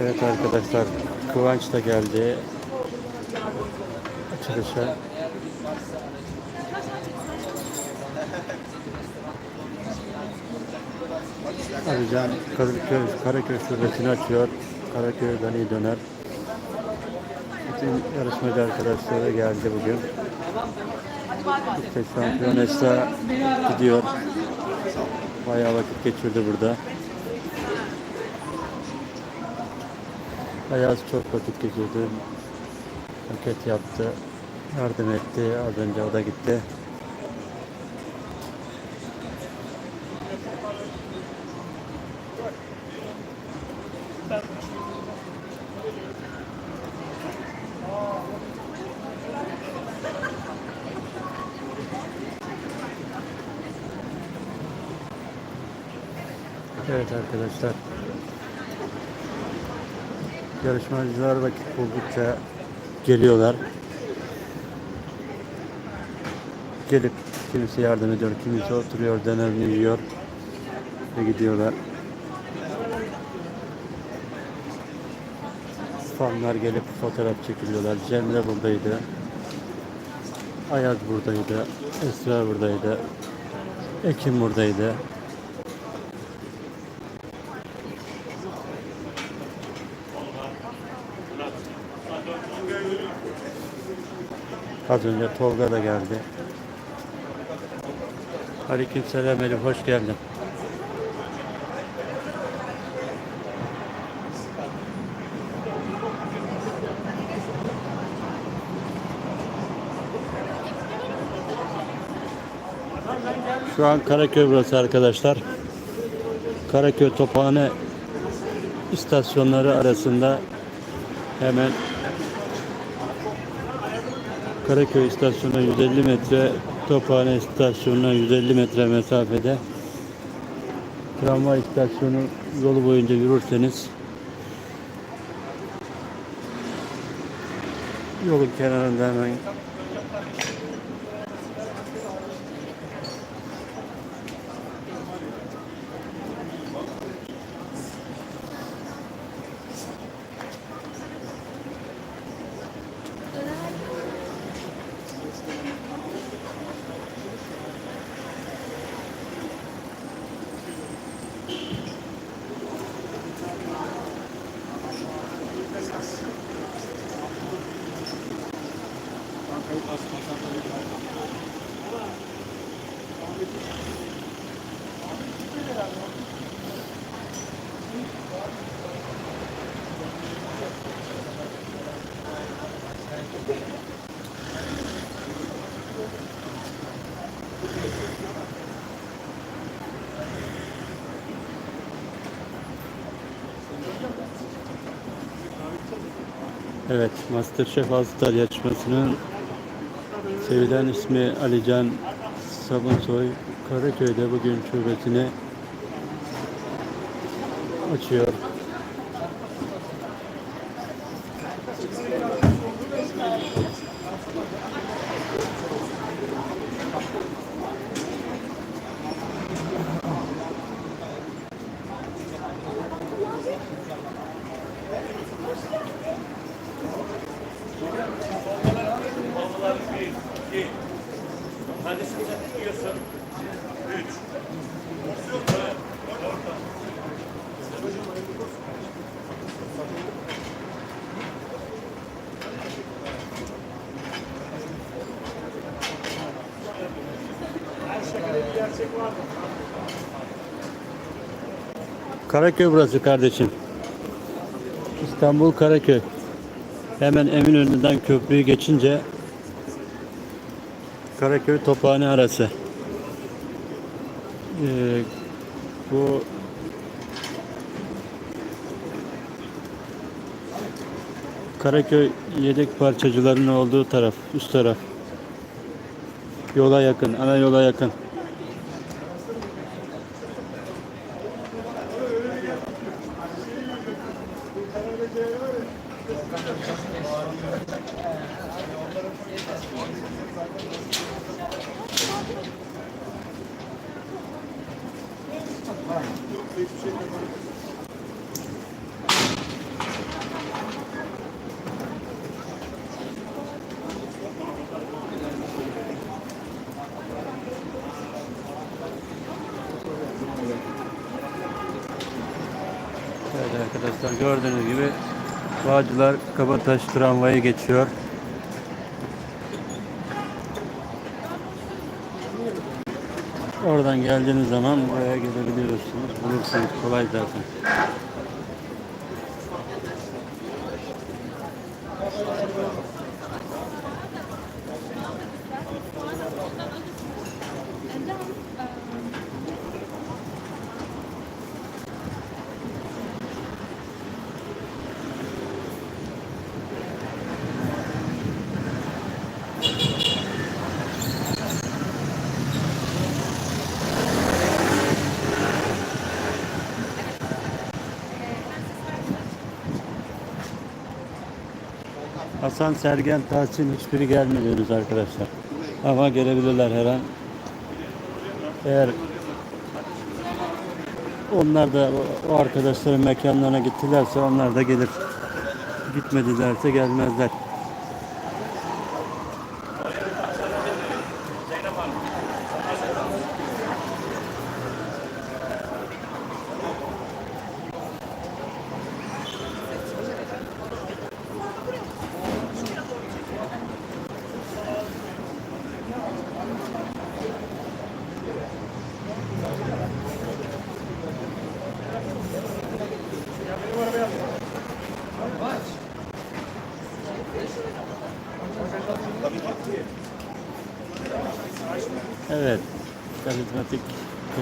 Evet arkadaşlar Kıvanç da geldi açılışa. Arıcan Karaköy, Karaköy şubesini açıyor. Karaköy'den iyi döner. Bütün yarışmacı arkadaşları geldi bugün. İşte şampiyonessa gidiyor. Bayağı vakit geçirdi burada. Ayaz çok vakit geçirdi. Paket yaptı. Yardım etti. Az önce o da gitti. Evet arkadaşlar. Yarışmacılar vakit buldukça geliyorlar. Gelip kimisi yardım ediyor, kimisi oturuyor, dönerini yiyor ve gidiyorlar. Fanlar gelip fotoğraf çekiliyorlar. Cemre buradaydı. Ayaz buradaydı. Esra buradaydı. Ekim buradaydı. Az önce Tolga da geldi. Aleykümselam Elif hoş geldin. Şu an Karaköy burası arkadaşlar. Karaköy Tophane istasyonları arasında hemen Karaköy istasyonuna 150 metre, Tophane istasyonuna 150 metre mesafede tramvay istasyonu yolu boyunca yürürseniz yolun kenarında hemen Evet, Masterchef Azıtar yarışmasının sevilen ismi Alican Sabunsoy Karaköy'de bugün şubesini açıyor. Karaköy burası kardeşim. İstanbul Karaköy. Hemen Eminönü'nden köprüyü geçince Karaköy Tophane arası. Ee, bu Karaköy yedek parçacıların olduğu taraf, üst taraf. Yola yakın, ana yola yakın. Evet arkadaşlar gördüğünüz gibi Bağcılar Kabataş tramvayı geçiyor. Oradan geldiğiniz zaman buraya gelebiliyorsunuz. Bulursunuz kolay zaten. Hasan Sergen Tahsin hiçbiri henüz arkadaşlar. Ama gelebilirler her an. Eğer onlar da o arkadaşların mekanlarına gittilerse onlar da gelir. Gitmedilerse gelmezler. Evet. Karizmatik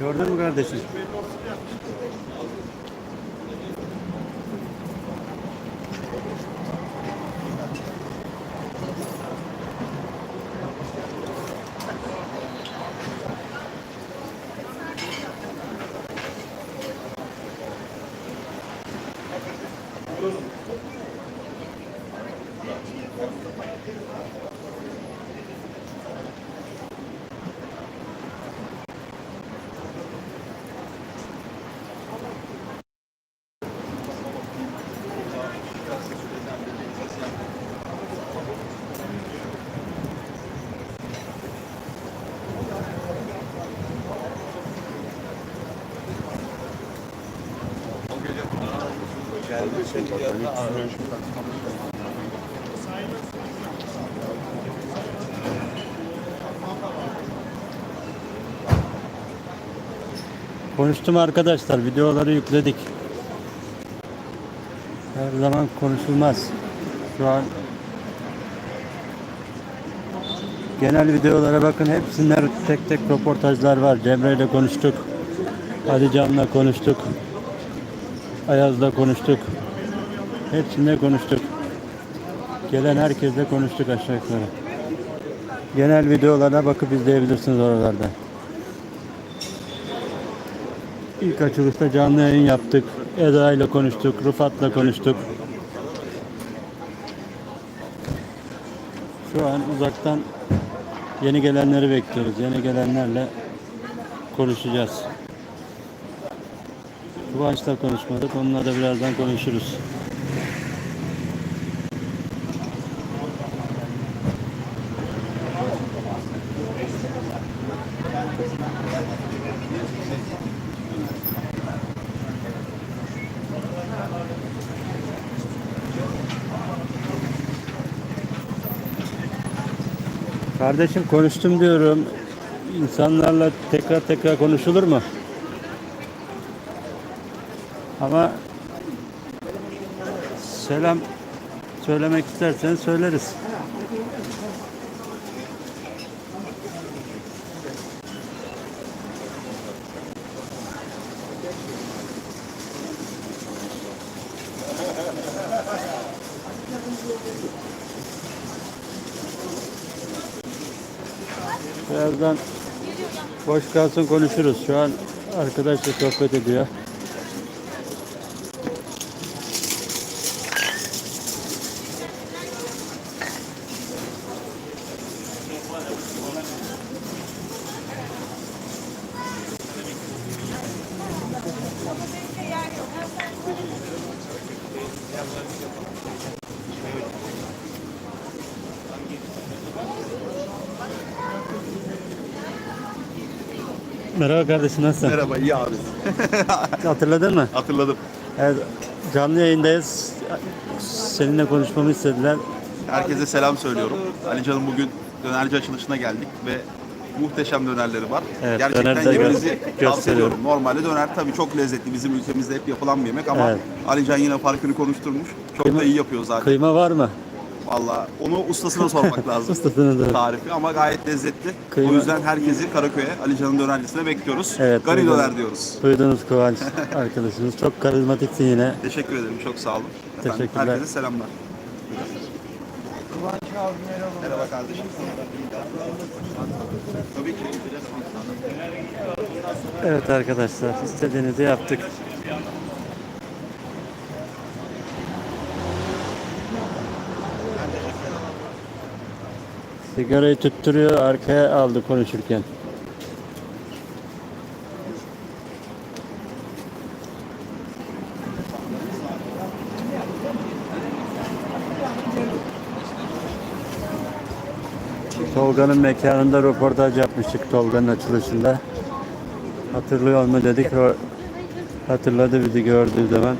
Gördün mü kardeşim? Konuştum arkadaşlar. Videoları yükledik. Her zaman konuşulmaz. Şu an genel videolara bakın. Hepsinde tek tek röportajlar var. Cemre ile konuştuk. Ali Can'la konuştuk. Ayaz'la konuştuk. Hepsinde konuştuk. Gelen herkesle konuştuk aşağı yukarı. Genel videolara bakıp izleyebilirsiniz oralarda. İlk açılışta canlı yayın yaptık. Eda ile konuştuk, Rıfat'la konuştuk. Şu an uzaktan yeni gelenleri bekliyoruz. Yeni gelenlerle konuşacağız. Kıvanç'la konuşmadık. Onunla da birazdan konuşuruz. Kardeşim konuştum diyorum. İnsanlarla tekrar tekrar konuşulur mu? Ama selam söylemek istersen söyleriz. Birazdan boş kalsın konuşuruz. Şu an arkadaşla sohbet ediyor. Merhaba kardeşim nasılsın? Merhaba, iyi abi. Hatırladın mı? Hatırladım. Evet, canlı yayındayız. Seninle konuşmamı istediler. Herkese selam söylüyorum. Ali Can'ın bugün dönerci açılışına geldik ve muhteşem dönerleri var. Evet, Gerçekten yemenizi tavsiye ediyorum. Normalde döner tabii çok lezzetli. Bizim ülkemizde hep yapılan bir yemek ama Evet. Ali Can yine farkını konuşturmuş. Çok Kıyma- da iyi yapıyor zaten. Kıyma var mı? Vallahi onu ustasına sormak lazım. Ustasına da. Tarifi ama gayet lezzetli. Kıyma- O yüzden herkesi Karaköy'e Ali Can'ın dönercisine bekliyoruz. Evet, döner diyoruz. Duydunuz Kıvanç arkadaşımız. Çok karizmatiksin yine. Teşekkür ederim. Çok sağ olun. Efendim, Teşekkürler. Herkese selamlar. Merhaba kardeşim. Tabii ki. Evet arkadaşlar istediğinizi yaptık. Sigarayı tutturuyor arkaya aldı konuşurken. Tolga'nın mekanında röportaj yapmıştık Tolga'nın açılışında. Hatırlıyor mu dedik. Hatırladı bizi gördüğü zaman.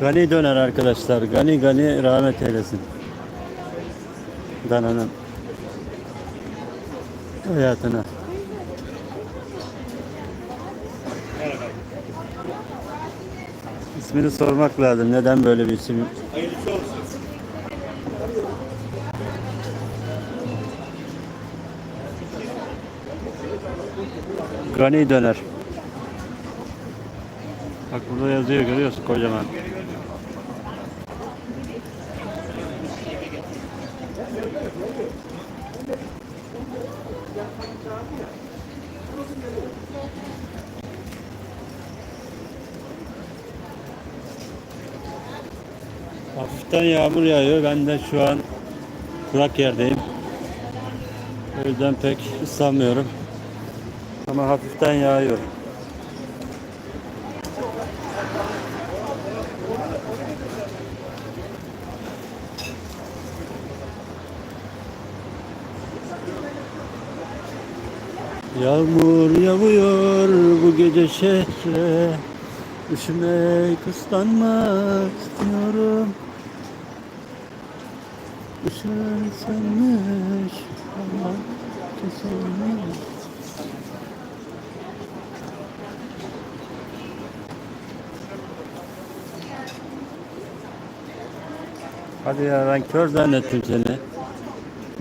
Gani döner arkadaşlar. Gani gani rahmet eylesin. Dananın hayatına. İsmini sormak lazım. Neden böyle bir isim? Hayırlısı olsun. Gani döner. Bak burada yazıyor görüyorsun kocaman. Hafiften yağmur yağıyor. Ben de şu an kurak yerdeyim. O yüzden pek ıslanmıyorum. Ama hafiften yağıyor. Yağmur yağıyor bu gece şehre Üşümek, ıslanmak istiyorum Işığın sönmüş ama kesilmiş Hadi ya ben kör zannettim seni.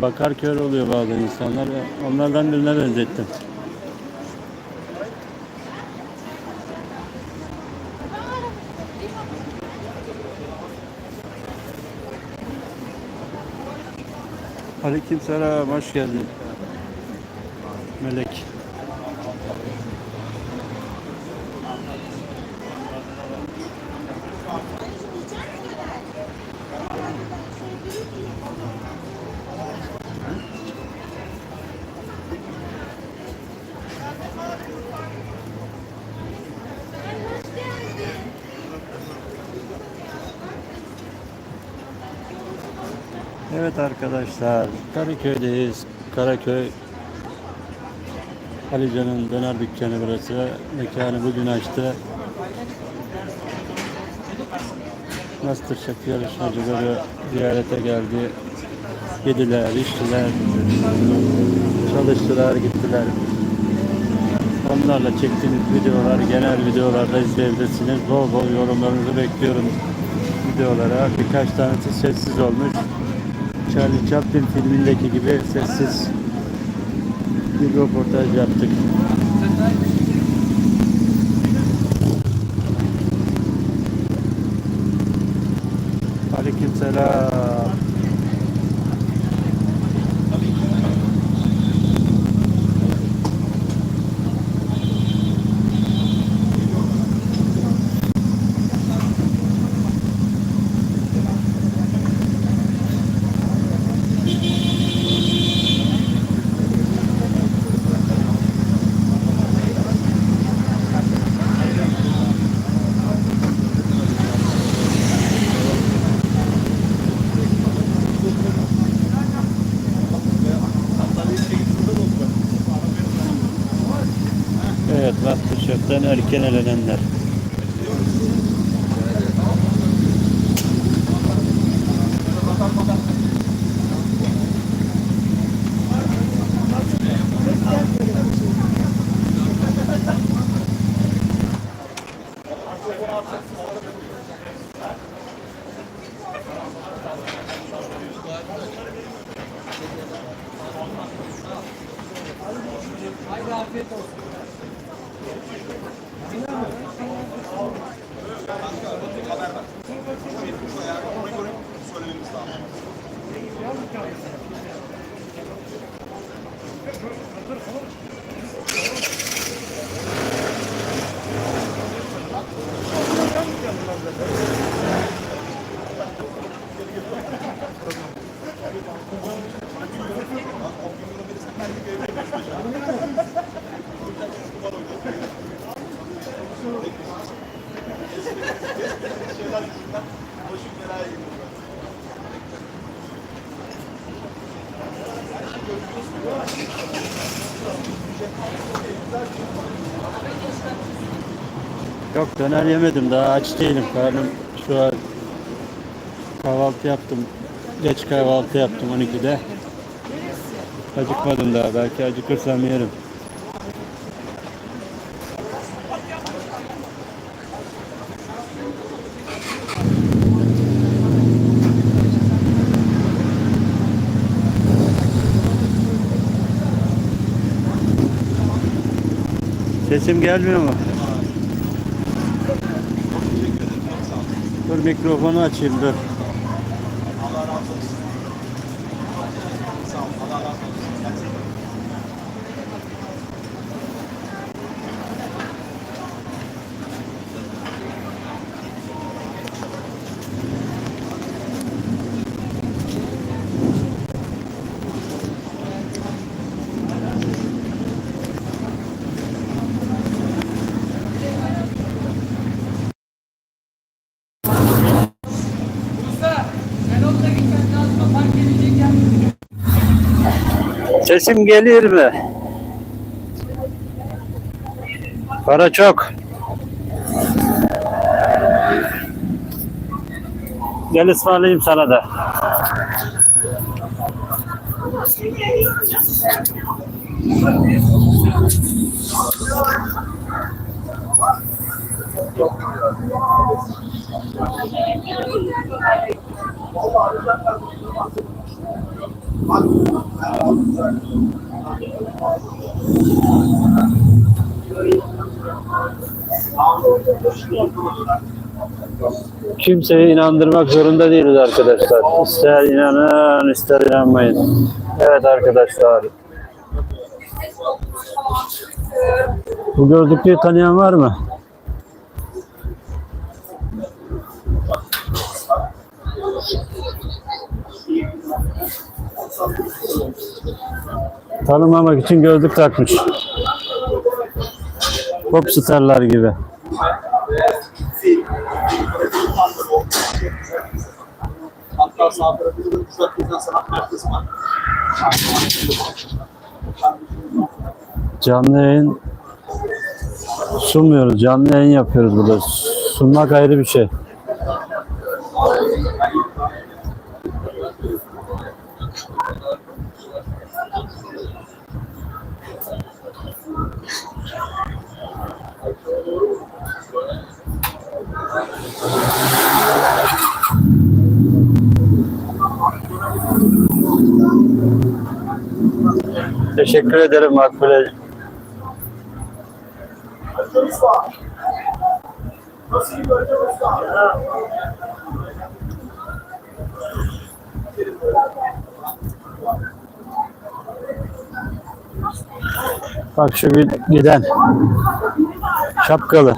Bakar kör oluyor bazı insanlar. Onlardan birine benzettim. Aleykümselam, hoş geldin. Melek. Evet arkadaşlar, Karaköy'deyiz. Karaköy Alican'ın döner dükkanı burası. Mekanı bugün açtı. Masterchef yarışmacıları ziyarete geldi. Yediler, içtiler, çalıştılar, gittiler. Onlarla çektiğimiz videolar, genel videolarda izleyebilirsiniz. Bol bol yorumlarınızı bekliyorum videolara. Birkaç tanesi sessiz olmuş. Charlie Chaplin filmindeki gibi sessiz bir röportaj yaptık. Aleykümselam. Evet, Masterchef'ten erken elenenler. Não, döner yemedim daha aç değilim. Karnım şu an kahvaltı yaptım. Geç kahvaltı yaptım 12'de. Acıkmadım daha. Belki acıkırsam yerim. Sesim gelmiyor mu? Dur mikrofonu açayım dur. Sesim gelir mi? Para çok. Gel ısmarlayayım sana da. Kimseyi inandırmak zorunda değiliz arkadaşlar. İster inanın, ister inanmayın. Evet arkadaşlar. Bu gözlüklüyü tanıyan var mı? Tanımamak için gözlük takmış. Popstarlar gibi. Canlı yayın sunmuyoruz. Canlı yayın yapıyoruz burada. Sunmak ayrı bir şey. Teşekkür ederim Makbule. Bak şu gid- giden. Şapkalı.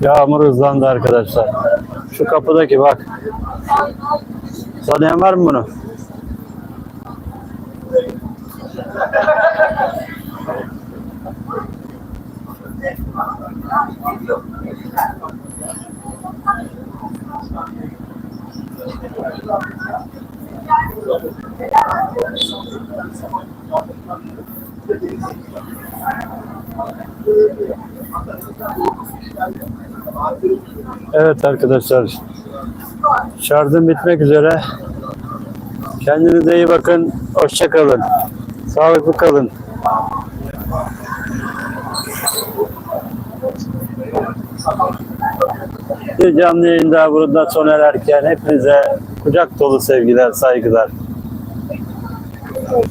Yağmur hızlandı arkadaşlar. Şu kapıdaki bak. Tanıyan var mı bunu? Evet arkadaşlar. Şarjım bitmek üzere. Kendinize iyi bakın. Hoşça kalın. Sağlıklı kalın. Bir canlı yayın daha burada sona ererken hepinize kucak dolu sevgiler, saygılar.